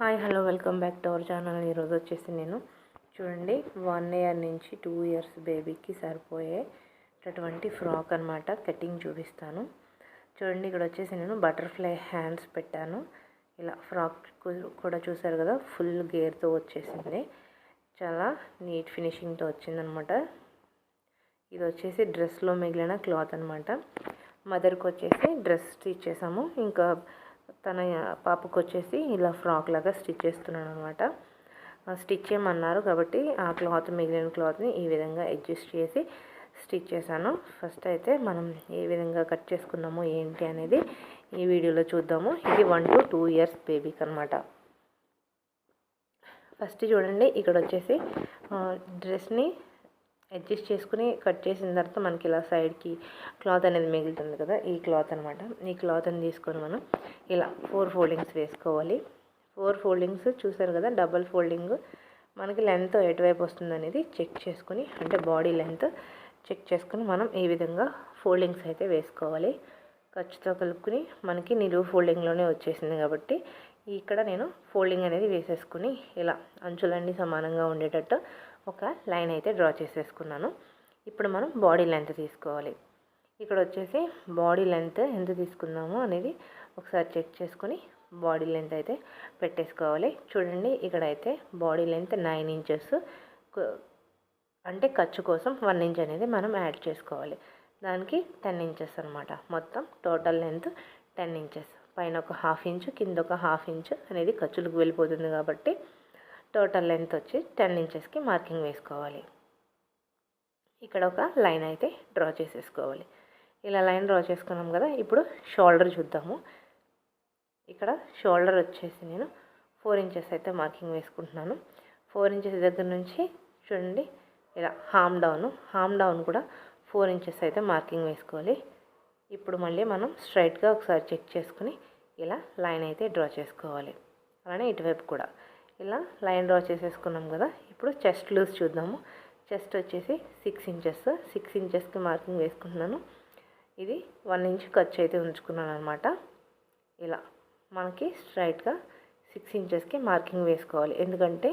Hi hello welcome back to our channel. ఈరోజు వచ్చేసి నేను చూడండి వన్ ఇయర్ నుంచి టూ ఇయర్స్ బేబీకి సరిపోయేటటువంటి ఫ్రాక్ అనమాట కటింగ్ చూపిస్తాను. చూడండి ఇక్కడ వచ్చేసి నేను బటర్ఫ్లై హ్యాండ్స్ పెట్టాను. ఇలా ఫ్రాక్ కూడా చూసారు కదా ఫుల్ గేర్తో వచ్చేసింది. చాలా నీట్ ఫినిషింగ్తో వచ్చిందనమాట ఇది వచ్చేసి డ్రెస్లో మిగిలిన క్లాత్ అనమాట మదర్కి వచ్చేసి డ్రెస్ స్టిచ్ చేసాము. ఇంకా తన పాపకు వచ్చేసి ఇలా ఫ్రాక్ లాగా స్టిచ్ చేస్తున్నాను అనమాట స్టిచ్ చేయమన్నారు కాబట్టి ఆ క్లాత్ మిగిలిన క్లాత్ని ఈ విధంగా అడ్జస్ట్ చేసి స్టిచ్ చేశాను. ఫస్ట్ అయితే మనం ఏ విధంగా కట్ చేసుకున్నామో ఏంటి అనేది ఈ వీడియోలో చూద్దాము. ఇది వన్ టు టూ ఇయర్స్ బేబీకి అనమాట. ఫస్ట్ చూడండి ఇక్కడ వచ్చేసి డ్రెస్ని అడ్జస్ట్ చేసుకుని కట్ చేసిన తర్వాత మనకి ఇలా సైడ్కి క్లాత్ అనేది మిగులుతుంది కదా ఈ క్లాత్ అనమాట ఈ క్లాత్ని తీసుకొని మనం ఇలా ఫోర్ ఫోల్డింగ్స్ వేసుకోవాలి. ఫోర్ ఫోల్డింగ్స్ చూసారు కదా డబల్ ఫోల్డింగ్. మనకి లెంత్ ఎటువైపు వస్తుంది అనేది చెక్ చేసుకుని అంటే బాడీ లెంత్ చెక్ చేసుకుని మనం ఈ విధంగా ఫోల్డింగ్స్ అయితే వేసుకోవాలి. ఖర్చుతో కలుపుకుని మనకి నిలువు ఫోల్డింగ్లోనే వచ్చేసింది కాబట్టి ఇక్కడ నేను ఫోల్డింగ్ అనేది వేసేసుకుని ఇలా అంచులన్నీ సమానంగా ఉండేటట్టు ఒక లైన్ అయితే డ్రా చేసేసుకున్నాను. ఇప్పుడు మనం బాడీ లెంత్ తీసుకోవాలి. ఇక్కడ వచ్చేసి బాడీ లెంత్ ఎంత తీసుకుందాము అనేది ఒకసారి చెక్ చేసుకొని బాడీ లెంత్ అయితే పెట్టేసుకోవాలి. చూడండి ఇక్కడ అయితే బాడీ లెంత్ నైన్ ఇంచెస్ అంటే ఖర్చు కోసం వన్ ఇంచ్ అనేది మనం యాడ్ చేసుకోవాలి. దానికి టెన్ ఇంచెస్ అనమాట మొత్తం టోటల్ లెంత్ టెన్ ఇంచెస్. పైన ఒక హాఫ్ ఇంచ్ కింద ఒక హాఫ్ ఇంచ్ అనేది ఖర్చులకు వెళ్ళిపోతుంది కాబట్టి టోటల్ లెంత్ వచ్చి టెన్ ఇంచెస్కి మార్కింగ్ వేసుకోవాలి. ఇక్కడ ఒక లైన్ అయితే డ్రా చేసేసుకోవాలి. ఇలా లైన్ డ్రా చేసుకున్నాం కదా ఇప్పుడు షోల్డర్ చూద్దాము. ఇక్కడ షోల్డర్ వచ్చేసి నేను ఫోర్ ఇంచెస్ అయితే మార్కింగ్ వేసుకుంటున్నాను. ఫోర్ ఇంచెస్ దగ్గర నుంచి చూడండి ఇలా హామ్ డౌన్ హామ్ డౌన్ కూడా ఫోర్ ఇంచెస్ అయితే మార్కింగ్ వేసుకోవాలి. ఇప్పుడు మళ్ళీ మనం స్ట్రైట్గా ఒకసారి చెక్ చేసుకుని ఇలా లైన్ అయితే డ్రా చేసుకోవాలి. అలానే ఇటువైపు కూడా. ఇలా లైన్ డ్రా చేసేసుకున్నాం కదా. ఇప్పుడు చెస్ట్ లూజ్ చూద్దాము. చెస్ట్ వచ్చేసి సిక్స్ ఇంచెస్ సిక్స్ ఇంచెస్కి మార్కింగ్ వేసుకుంటున్నాను. ఇది వన్ ఇంచ్ ఖర్చు అయితే ఉంచుకున్నాను అనమాట ఇలా మనకి స్ట్రైట్గా సిక్స్ ఇంచెస్కి మార్కింగ్ వేసుకోవాలి. ఎందుకంటే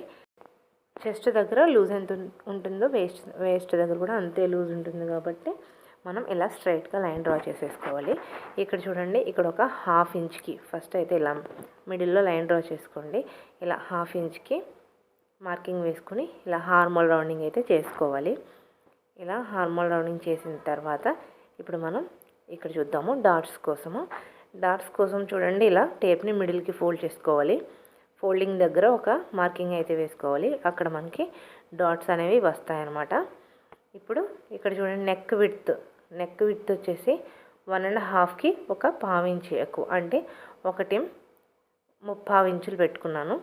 చెస్ట్ దగ్గర లూజ్ ఎంత ఉంటుందో వేస్ట్ వేస్ట్ దగ్గర కూడా అంతే లూజ్ ఉంటుంది కాబట్టి మనం ఇలా స్ట్రైట్గా లైన్ డ్రా చేసేసుకోవాలి. ఇక్కడ చూడండి ఇక్కడ ఒక హాఫ్ ఇంచ్కి ఫస్ట్ అయితే ఇలా మిడిల్లో లైన్ డ్రా చేసుకోండి. ఇలా హాఫ్ ఇంచ్కి మార్కింగ్ వేసుకుని ఇలా హార్మల్ రౌండింగ్ అయితే చేసుకోవాలి. ఇలా హార్మోల్ రౌండింగ్ చేసిన తర్వాత ఇప్పుడు మనం ఇక్కడ చూద్దాము డాట్స్ కోసము. డాట్స్ కోసం చూడండి ఇలా టేప్ని మిడిల్కి ఫోల్డ్ చేసుకోవాలి. ఫోల్డింగ్ దగ్గర ఒక మార్కింగ్ అయితే వేసుకోవాలి. అక్కడ మనకి డాట్స్ అనేవి వస్తాయన్నమాట. ఇప్పుడు ఇక్కడ చూడండి నెక్ విడ్త్ నెక్ విత్ వచ్చేసి వన్ అండ్ హాఫ్కి ఒక పావు ఇంచు ఎక్కువ అంటే ఒకటి ముప్పావు ఇంచులు పెట్టుకున్నాను.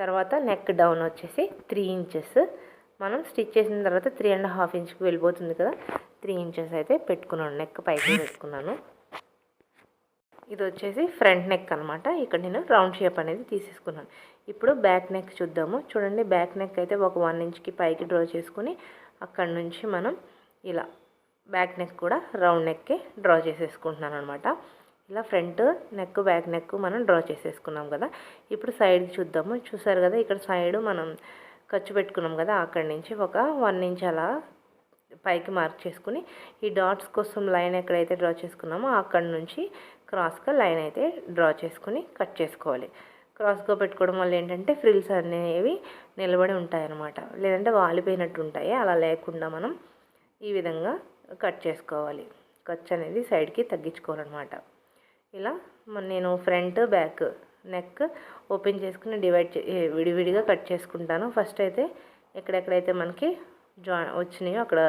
తర్వాత నెక్ డౌన్ వచ్చేసి త్రీ ఇంచెస్ మనం స్టిచ్ చేసిన తర్వాత త్రీ అండ్ హాఫ్ ఇంచ్కి వెళ్ళిపోతుంది కదా. త్రీ ఇంచెస్ అయితే పెట్టుకున్నాను. నెక్ పైకి పెట్టుకున్నాను. ఇది వచ్చేసి ఫ్రంట్ నెక్ అనమాట ఇక్కడ నేను రౌండ్ షేప్ అనేది తీసేసుకున్నాను. ఇప్పుడు బ్యాక్ నెక్ చూద్దాము. చూడండి బ్యాక్ నెక్ అయితే ఒక వన్ ఇంచ్కి పైకి డ్రా చేసుకుని అక్కడ నుంచి మనం ఇలా బ్యాక్ నెక్ కూడా రౌండ్ నెక్కే డ్రా చేసేసుకుంటున్నాను అనమాట ఇలా ఫ్రంట్ నెక్ బ్యాక్ నెక్ మనం డ్రా చేసేసుకున్నాం కదా. ఇప్పుడు సైడ్ చూద్దాము. చూసారు కదా ఇక్కడ సైడ్ మనం ఖర్చు పెట్టుకున్నాం కదా అక్కడి నుంచి ఒక వన్ ఇంచ్ అలా పైకి మార్క్ చేసుకుని ఈ డాట్స్ కోసం లైన్ ఎక్కడైతే డ్రా చేసుకున్నామో అక్కడి నుంచి క్రాస్గా లైన్ అయితే డ్రా చేసుకుని కట్ చేసుకోవాలి. క్రాస్గా పెట్టుకోవడం వల్ల ఏంటంటే ఫ్రిల్స్ అనేవి నిలబడి ఉంటాయి అన్నమాట లేదంటే వాలిపోయినట్టు ఉంటాయి. అలా లేకుండా మనం ఈ విధంగా కట్ చేసుకోవాలి. ఖర్చు అనేది సైడ్కి తగ్గించుకోవాలన్నమాట. ఇలా నేను ఫ్రంట్ బ్యాక్ నెక్ ఓపెన్ చేసుకుని డివైడ్ విడివిడిగా కట్ చేసుకుంటాను. ఫస్ట్ అయితే ఎక్కడెక్కడైతే మనకి జా వచ్చినాయో అక్కడ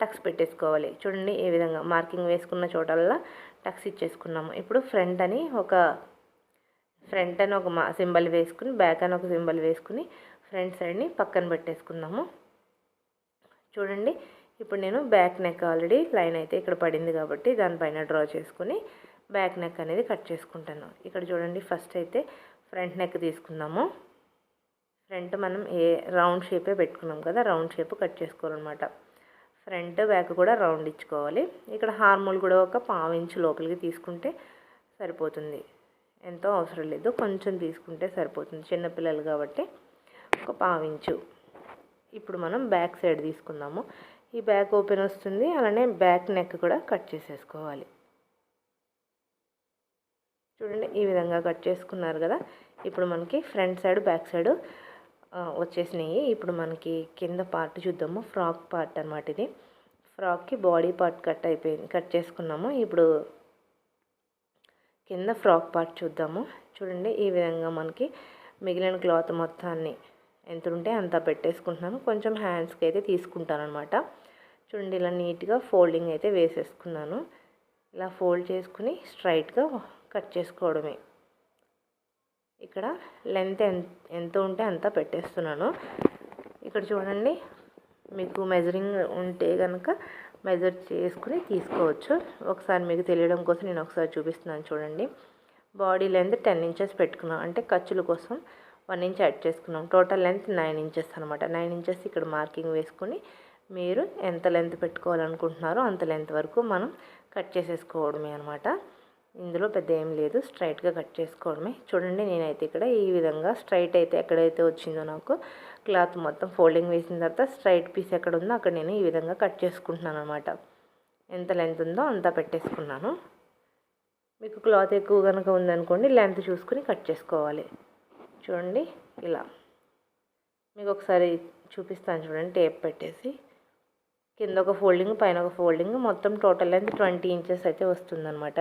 టక్స్ పెట్టేసుకోవాలి. చూడండి ఏ విధంగా మార్కింగ్ వేసుకున్న చోటల్లా టక్స్ ఇచ్చేసుకున్నాము. ఇప్పుడు ఫ్రంట్ అని ఒక ఫ్రంట్ అని ఒక సింబల్ వేసుకుని బ్యాక్ అని ఒక సింబల్ వేసుకుని ఫ్రంట్ సైడ్ని పక్కన పెట్టేసుకున్నాము. చూడండి ఇప్పుడు నేను బ్యాక్ నెక్ ఆల్రెడీ లైన్ అయితే ఇక్కడ పడింది కాబట్టి దానిపైన డ్రా చేసుకుని బ్యాక్ నెక్ అనేది కట్ చేసుకుంటాను. ఇక్కడ చూడండి ఫస్ట్ అయితే ఫ్రంట్ నెక్ తీసుకున్నాము ఫ్రంట్ మనం ఏ రౌండ్ షేపే పెట్టుకున్నాం కదా రౌండ్ షేప్ కట్ చేసుకోవాలన్నమాట. ఫ్రంట్ బ్యాక్ కూడా రౌండ్ ఇచ్చుకోవాలి. ఇక్కడ హార్మోల్ కూడా ఒక పావు ఇంచు లోపలికి తీసుకుంటే సరిపోతుంది. ఎంతో అవసరం లేదు కొంచెం తీసుకుంటే సరిపోతుంది. చిన్నపిల్లలు కాబట్టి ఒక పావించు ఇప్పుడు మనం బ్యాక్ సైడ్ తీసుకుందాము. ఈ బ్యాక్ ఓపెన్ వస్తుంది. అలానే బ్యాక్ నెక్ కూడా కట్ చేసేసుకోవాలి. చూడండి ఈ విధంగా కట్ చేసుకున్నారు కదా. ఇప్పుడు మనకి ఫ్రంట్ సైడ్ బ్యాక్ సైడ్ వచ్చేసినాయి. ఇప్పుడు మనకి కింద పార్ట్ చూద్దాము. ఫ్రాక్ పార్ట్ అనమాట ఇది. ఫ్రాక్కి బాడీ పార్ట్ కట్ అయిపోయింది కట్ చేసుకున్నాము. ఇప్పుడు కింద ఫ్రాక్ పార్ట్ చూద్దాము. చూడండి ఈ విధంగా మనకి మిగిలిన క్లాత్ మొత్తాన్ని ఎంత ఉంటే అంత పెట్టేసుకుంటున్నాను. కొంచెం హ్యాండ్స్కి అయితే తీసుకుంటాను అనమాట చూడండి ఇలా నీట్గా ఫోల్డింగ్ అయితే వేసేసుకున్నాను. ఇలా ఫోల్డ్ చేసుకుని స్ట్రైట్గా కట్ చేసుకోవడమే. ఇక్కడ లెంత్ ఎంత ఉంటే అంత పెట్టేస్తున్నాను. ఇక్కడ చూడండి మీకు మెజరింగ్ ఉంటే కనుక మెజర్ చేసుకుని తీసుకోవచ్చు. ఒకసారి మీకు తెలియడం కోసం నేను ఒకసారి చూపిస్తున్నాను చూడండి. బాడీ లెంత్ టెన్ ఇంచెస్ పెట్టుకున్నాం. అంటే ఖర్చుల కోసం వన్ ఇంచ్ యాడ్ చేసుకున్నాం. టోటల్ లెంత్ నైన్ ఇంచెస్ అనమాట నైన్ ఇంచెస్ ఇక్కడ మార్కింగ్ వేసుకుని మీరు ఎంత లెంత్ పెట్టుకోవాలనుకుంటున్నారో అంత లెంత్ వరకు మనం కట్ చేసేసుకోవడమే అనమాట ఇందులో పెద్ద ఏం లేదు స్ట్రైట్గా కట్ చేసుకోవడమే. చూడండి నేనైతే ఇక్కడ ఈ విధంగా స్ట్రైట్ అయితే ఎక్కడైతే వచ్చిందో నాకు క్లాత్ మొత్తం ఫోల్డింగ్ వేసిన తర్వాత స్ట్రైట్ పీస్ ఎక్కడ ఉందో అక్కడ నేను ఈ విధంగా కట్ చేసుకుంటున్నాను అనమాట ఎంత లెంత్ ఉందో అంతా పెట్టేసుకున్నాను. మీకు క్లాత్ ఎక్కువ కనుక ఉందనుకోండి లెంత్ చూసుకుని కట్ చేసుకోవాలి. చూడండి ఇలా. మీకు ఒకసారి చూపిస్తాను చూడండి టేప్ పెట్టేసి. కింద ఒక ఫోల్డింగ్ పైన ఒక ఫోల్డింగ్. మొత్తం టోటల్ లెంత్ ట్వంటీ ఇంచెస్ అయితే వస్తుందన్నమాట.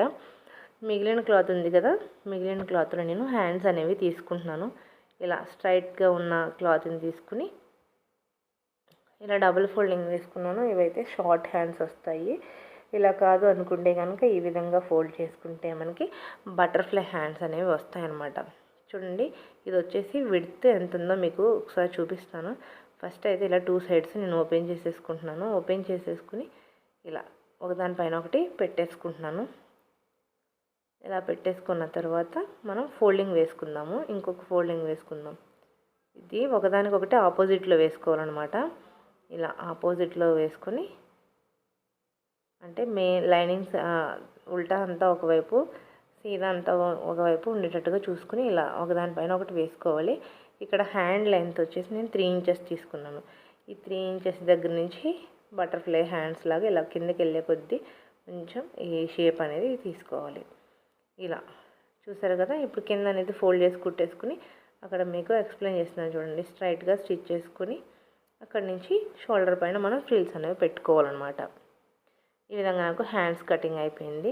మిగిలిన క్లాత్ ఉంది కదా మిగిలిన క్లాత్లో నేను హ్యాండ్స్ అనేవి తీసుకుంటున్నాను. ఇలా స్ట్రైట్గా ఉన్న క్లాత్ని తీసుకుని ఇలా డబుల్ ఫోల్డింగ్ తీసుకున్నాను. ఇవైతే షార్ట్ హ్యాండ్స్ వస్తాయి. ఇలా కాదు అనుకుంటే కనుక ఈ విధంగా ఫోల్డ్ చేసుకుంటే మనకి బటర్ఫ్లై హ్యాండ్స్ అనేవి వస్తాయి అన్నమాట చూడండి ఇది వచ్చేసి విడ్త్ ఎంత ఉందో మీకు ఒకసారి చూపిస్తాను. ఫస్ట్ అయితే ఇలా టూ సైడ్స్ నేను ఓపెన్ చేసేసుకుంటున్నాను. ఓపెన్ చేసేసుకుని ఇలా ఒకదానిపైన ఒకటి పెట్టేసుకుంటున్నాను. ఇలా పెట్టేసుకున్న తర్వాత మనం ఫోల్డింగ్ వేసుకుందాము. ఇంకొక ఫోల్డింగ్ వేసుకుందాం. ఇది ఒకదానికొకటి ఆపోజిట్లో వేసుకోవాలన్నమాట. ఇలా ఆపోజిట్లో వేసుకొని అంటే మే లైనింగ్స్ ఉల్టా అంతా ఒకవైపు ఇదంతా అంతా ఒకవైపు ఉండేటట్టుగా చూసుకుని ఇలా ఒకదానిపైన ఒకటి వేసుకోవాలి. ఇక్కడ హ్యాండ్ లెంత్ వచ్చేసి నేను త్రీ ఇంచెస్ తీసుకున్నాను. ఈ త్రీ ఇంచెస్ దగ్గర నుంచి బటర్ఫ్లై హ్యాండ్స్ లాగా ఇలా కిందకి వెళ్ళే కొద్దీ కొంచెం ఈ షేప్ అనేది తీసుకోవాలి. ఇలా చూసారు కదా ఇప్పుడు కింద అనేది ఫోల్డ్ చేసి కుట్టేసుకుని అక్కడ మీకు ఎక్స్ప్లెయిన్ చేస్తున్నాను చూడండి. స్ట్రైట్గా స్టిచ్ చేసుకుని అక్కడ నుంచి షోల్డర్ పైన మనం ఫ్రిల్స్ అనేవి పెట్టుకోవాలన్నమాట. ఈ విధంగా నాకు హ్యాండ్స్ కటింగ్ అయిపోయింది.